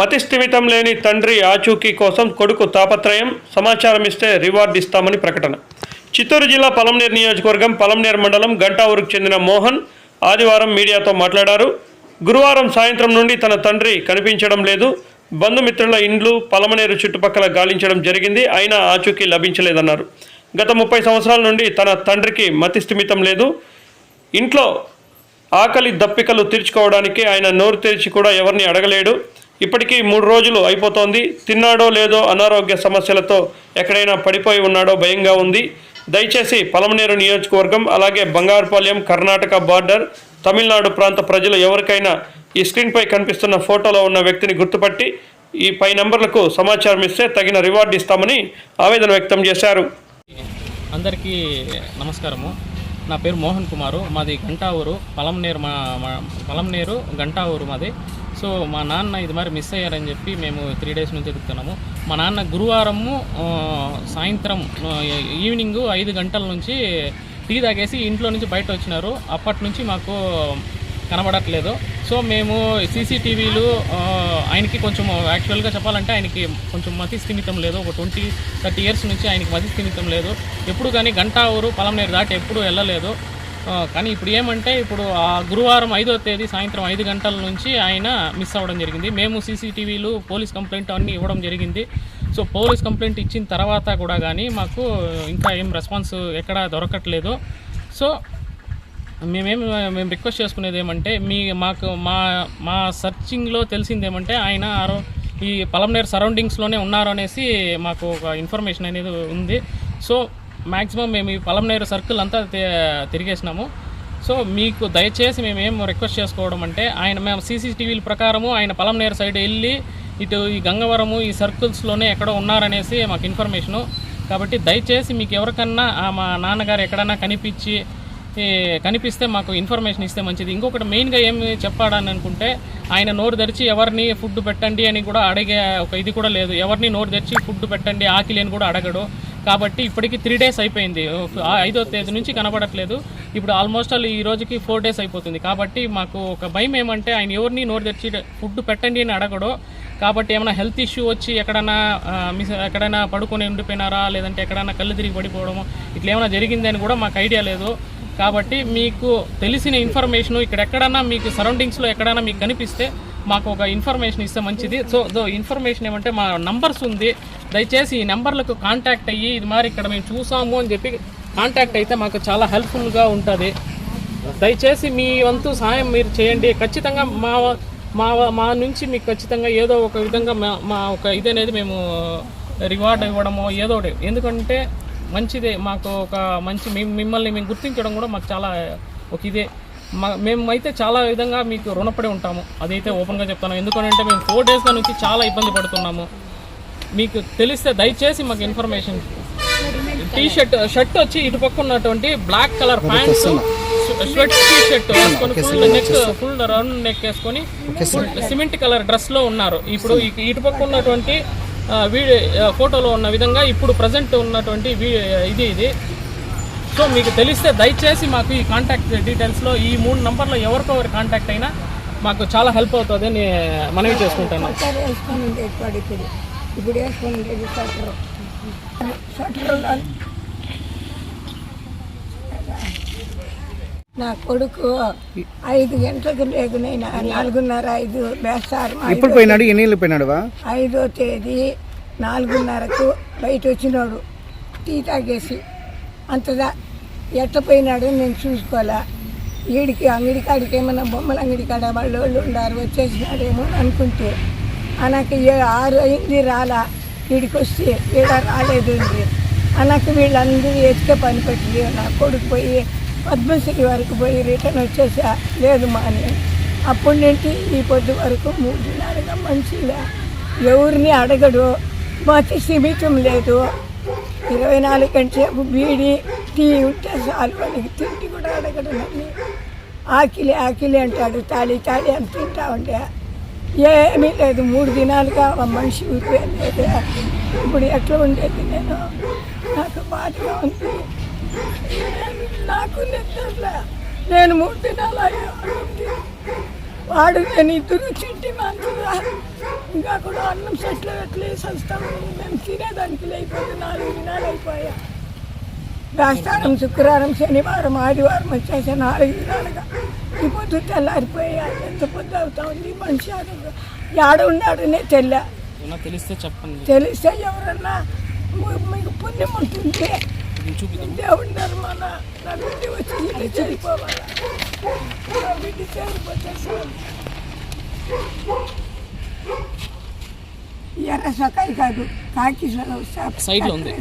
మతిస్థిమితం లేని తండ్రి ఆచూకీ కోసం కొడుకు తాపత్రయం సమాచారం ఇస్తే రివార్డు ఇస్తామని ప్రకటన. చిత్తూరు జిల్లా పలంనేరు నియోజకవర్గం పలంనేరు మండలం గంటావూరుకు చెందిన మోహన్ ఆదివారం మీడియాతో మాట్లాడారు. గురువారం సాయంత్రం నుండి తన తండ్రి కనిపించడం లేదు. బంధుమిత్రుల ఇండ్లు పలమనేరు చుట్టుపక్కల గాలించడం జరిగింది. అయినా ఆచూకీ లభించలేదన్నారు. గత ముప్పై సంవత్సరాల నుండి తన తండ్రికి మతిస్థిమితం లేదు. ఇంట్లో ఆకలి దప్పికలు తీర్చుకోవడానికి ఆయన నోరు తెరిచి కూడా ఎవరిని అడగలేడు. ఇప్పటికీ మూడు రోజులు అయిపోతోంది. తిన్నాడో లేదో అనారోగ్య సమస్యలతో ఎక్కడైనా పడిపోయి ఉన్నాడో భయంగా ఉంది. దయచేసి పలమనేరు నియోజకవర్గం అలాగే బంగారుపాలెం కర్ణాటక బార్డర్ తమిళనాడు ప్రాంత ప్రజలు ఎవరికైనా ఈ స్క్రీన్పై కనిపిస్తున్న ఫోటోలో ఉన్న వ్యక్తిని గుర్తుపట్టి ఈ పై నంబర్లకు సమాచారం ఇస్తే తగిన రివార్డు ఇస్తామని ఆవేదన వ్యక్తం చేశారు. అందరికీ నమస్కారము. నా పేరు మోహన్ కుమారు. మాది గంటావూరు పలంనేరు మా మా పలంనేరు గంటావూరు మాది. సో మా నాన్న ఇది మరి మిస్ అయ్యారని చెప్పి మేము త్రీ డేస్ నుంచి ఎదుగుతున్నాము. మా నాన్న గురువారము సాయంత్రం ఈవినింగ్ ఐదు గంటల నుంచి టీ తాగేసి ఇంట్లో నుంచి బయట వచ్చినారు. అప్పటి నుంచి మాకు కనబడట్లేదు. సో మేము సీసీటీవీలు ఆయనకి కొంచెం యాక్చువల్గా చెప్పాలంటే ఆయనకి కొంచెం మతి స్థిమితం లేదు. ఒక ట్వంటీ థర్టీ ఇయర్స్ నుంచి ఆయనకి మతి స్థిమితం లేదు. ఎప్పుడు కానీ గంట ఊరు పలంనేరు దాటి ఎప్పుడు వెళ్ళలేదు. కానీ ఇప్పుడు ఏమంటే ఇప్పుడు ఆ గురువారం ఐదో తేదీ సాయంత్రం ఐదు గంటల నుంచి ఆయన మిస్ అవ్వడం జరిగింది. మేము సీసీటీవీలు పోలీస్ కంప్లైంట్ అన్నీ ఇవ్వడం జరిగింది. సో పోలీస్ కంప్లైంట్ ఇచ్చిన తర్వాత కూడా కానీ మాకు ఇంకా ఏం రెస్పాన్స్ ఎక్కడా దొరకట్లేదు. సో మేమేం మేము రిక్వెస్ట్ చేసుకునేది ఏమంటే మీ మాకు మా మా సర్చింగ్లో తెలిసింది ఏమంటే ఆయన ఆరో ఈ పలంనేరు సరౌండింగ్స్లోనే ఉన్నారు అనేసి మాకు ఒక ఇన్ఫర్మేషన్ అనేది ఉంది. సో మ్యాక్సిమం మేము ఈ పలంనేరు సర్కిల్ అంతా తిరిగేసినాము. సో మీకు దయచేసి మేము ఏం రిక్వెస్ట్ చేసుకోవడం అంటే ఆయన మేము సీసీటీవీల ప్రకారము ఆయన పలంనేరు సైడ్ వెళ్ళి ఇటు ఈ గంగవరము ఈ సర్కిల్స్లోనే ఎక్కడో ఉన్నారనేసి మాకు ఇన్ఫర్మేషను. కాబట్టి దయచేసి మీకు ఎవరికన్నా ఆ మా నాన్నగారు ఎక్కడన్నా కనిపించి కనిపిస్తే మాకు ఇన్ఫర్మేషన్ ఇస్తే మంచిది. ఇంకొకటి మెయిన్గా ఏమి చెప్పాడని అనుకుంటే ఆయన నోరు తెరిచి ఎవరిని ఫుడ్ పెట్టండి అని కూడా అడిగే ఒక ఇది కూడా లేదు. ఎవరిని నోరు తెరిచి ఫుడ్ పెట్టండి ఆకిలి అని కూడా అడగడు. కాబట్టి ఇప్పటికి త్రీ డేస్ అయిపోయింది. ఐదో తేదీ నుంచి కనబడట్లేదు. ఇప్పుడు ఆల్మోస్ట్ ఆల్ ఈ రోజుకి ఫోర్ డేస్ అయిపోతుంది. కాబట్టి మాకు ఒక భయం ఏమంటే ఆయన ఎవరిని నోరు తెచ్చి ఫుడ్ పెట్టండి అని అడగడు కాబట్టి ఏమైనా హెల్త్ ఇష్యూ వచ్చి ఎక్కడైనా మిస్ ఎక్కడైనా పడుకొని ఉండిపోయినారా లేదంటే ఎక్కడైనా కళ్ళు తిరిగి పడిపోవడము ఇట్లా ఏమైనా జరిగిందని కూడా మాకు ఐడియా లేదు. కాబట్టి మీకు తెలిసిన ఇన్ఫర్మేషన్ ఇక్కడ ఎక్కడన్నా మీకు సరౌండింగ్స్లో ఎక్కడైనా మీకు కనిపిస్తే మాకు ఒక ఇన్ఫర్మేషన్ ఇస్తే మంచిది. సో సో ఇన్ఫర్మేషన్ ఏమంటే మా నంబర్స్ ఉంది. దయచేసి ఈ నెంబర్లకు కాంటాక్ట్ అయ్యి ఇది మరి ఇక్కడ మేము చూసాము అని చెప్పి కాంటాక్ట్ అయితే మాకు చాలా హెల్ప్ఫుల్గా ఉంటుంది. దయచేసి మీ వంతు సహాయం మీరు చేయండి. ఖచ్చితంగా మా మా మా నుంచి మీకు ఖచ్చితంగా ఏదో ఒక విధంగా మా మా ఒక ఇది అనేది మేము రివార్డ్ ఇవ్వడమో ఏదో ఒకటి. ఎందుకంటే మంచిదే మాకు ఒక మంచి మిమ్మల్ని మేము గుర్తించడం కూడా మాకు చాలా ఒక ఇదే. మా మేము అయితే చాలా విధంగా మీకు రుణపడి ఉంటాము. అదైతే ఓపెన్గా చెప్తాను ఎందుకంటే మేము ఫోర్ డేస్గా నుంచి చాలా ఇబ్బంది పడుతున్నాము. మీకు తెలిస్తే దయచేసి మాకు ఇన్ఫర్మేషన్ టీ షర్ట్ షర్ట్ వచ్చి ఇటు పక్క ఉన్నటువంటి black colour pant sweat T shirt వేసుకొని full neck full round neck వేసుకొని ఫుల్ సిమెంట్ కలర్ డ్రెస్లో ఉన్నారు. ఇప్పుడు ఈ- ఇటు పక్క ఉన్నటువంటి వీడియో ఫోటోలో ఉన్న విధంగా ఇప్పుడు ప్రజెంట్ ఉన్నటువంటి ఇది ఇది. సో మీకు తెలిస్తే దయచేసి మాకు ఈ కాంటాక్ట్ డీటెయిల్స్లో ఈ మూడు నంబర్లో ఎవరికొవరు కాంటాక్ట్ అయినా మాకు చాలా హెల్ప్ అవుతుంది అని మనవి చేసుకుంటాను ఇప్పుడు ఇప్పుడు ఉండేది స్వెటర్ స్వెటర్ నా కొడుకు ఐదు గంటలకు లేకునైనా నాలుగున్నర ఐదు వేస్తారు ఎప్పుడు పోయినాడు? ఎన్ని ఏళ్ళు పోయినాడువా? ఐదో తేదీ నాలుగున్నరకు బయట వచ్చినాడు. టీ తాగేసి అంతదా ఎట్ట పోయినాడు నేను చూసుకోవాలా? వీడికి అంగడి కాడికి ఏమన్నా బొమ్మల అంగడి కాడ వాళ్ళు వాళ్ళు ఉండారు వచ్చేసినాడేమో అని అనుకుంటే అనకి ఏ- ఆరు అయింది రాలా? వీడికి వచ్చి ఈడ రాలేదు అనకి వీళ్ళందరూ ఎత్తుకే పని పెట్టి నా కొడుకు పోయి పద్మశ్రీ వరకు పోయి రిటర్న్ వచ్చేసా? లేదు మా అని అప్పటి నుండి ఈ పొద్దు వరకు మూడున్నరగా మంచిగా ఎవరిని అడగడు. మతి సిమితం లేదు. ఇరవై నాలుగు గంటలు బీడి టీ ఉంటే చాలు వాళ్ళకి తిండి కూడా అడగడం ఆకిలి ఆకిలి అంటాడు. తాళి తాళి అని తింటా ఉండే. ఏమీ లేదు. మూడు దినాలుగా మనిషి ఊరిపోయింది ఇప్పుడు ఎట్లా ఉండేది నేను? నాకు బాధగా ఉంది. నాకు నిద్రలే. నేను మూడు దినాలు అయ్యా వాడు నేను ఇద్దరు చింటి మంచిగా ఇంకా కూడా అన్నం చెట్లు ఎట్లే వస్తాము మేము తినేదానికి లేకపోతే నాలుగు దినాలు అయిపోయా. రాష్ట్రం శుక్రవారం శనివారం ఆదివారం వచ్చేసి నాలుగు దినాలుగా. పొద్దు తెల్లారిపోయా ఎంత పొద్దు అవుతా ఉంది మనిషి. యాడ ఉన్నాడనే తెల్ల తెలిస్తే చెప్పండి తెలిస్తే ఎవరన్నా మీకు పుణ్యం చూపిద్దాం దేవుడి ధర్మాన నా బిడ్డ వచ్చి ఇల్లు చేరిపోవాలా నా బిడ్డ. ఎర్ర సొకాయి కాదు కాకి సైడ్లో ఉంది.